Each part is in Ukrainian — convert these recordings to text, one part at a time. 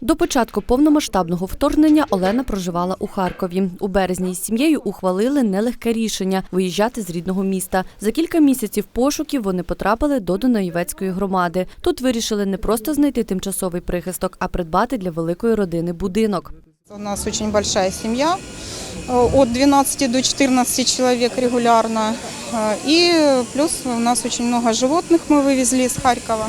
До початку повномасштабного вторгнення Олена проживала у Харкові. У березні із сім'єю ухвалили нелегке рішення виїжджати з рідного міста. За кілька місяців пошуків вони потрапили до Донаєвецької громади. Тут вирішили не просто знайти тимчасовий прихисток, а придбати для великої родини будинок. У нас очень большая семья, э, от 12 до 14 человек регулярно. Э, И плюс у нас очень много животных мы вывезли из Харькова.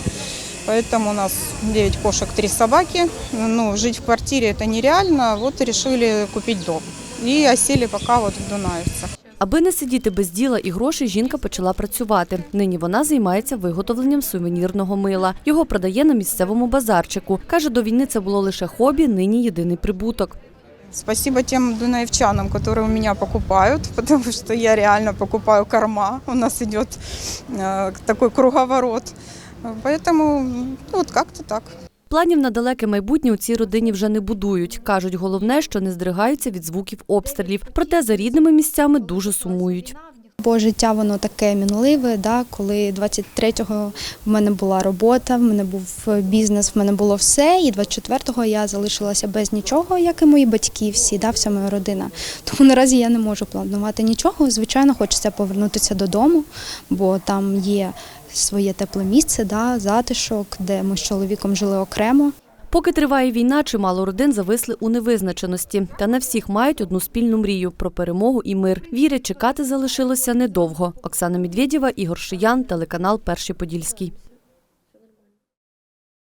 Поэтому у нас 9 кошек, 3 собаки. Ну, жить в квартире это нереально, вот и решили купить дом. И осели пока вот в Дунаевцах. Аби не сидіти без діла і грошей, жінка почала працювати. Нині вона займається виготовленням сувенірного мила. Його продає на місцевому базарчику. Каже, до війни це було лише хобі, нині єдиний прибуток. Спасибо тем дунаевчанам, которые у меня покупают, потому что я реально покупаю корма. У нас идет э, такой круговорот. Поэтому ну, вот как-то так. Планів на далеке майбутнє у цій родині вже не будують. Кажуть, головне, що не здригаються від звуків обстрілів. Проте за рідними місцями дуже сумують. Бо життя воно таке мінливе, да, коли 23-го в мене була робота, в мене був бізнес, в мене було все, і 24-го я залишилася без нічого, як і мої батьки, всі, да, вся моя родина. Тому наразі я не можу планувати нічого. Звичайно, хочеться повернутися додому, бо там є своє тепле місце, да, затишок, де ми з чоловіком жили окремо. Поки триває війна, чимало родин зависли у невизначеності. Та на всіх мають одну спільну мрію про перемогу і мир. Віри чекати залишилося недовго. Оксана Медведєва, Ігор Шиян, телеканал Перший Подільський.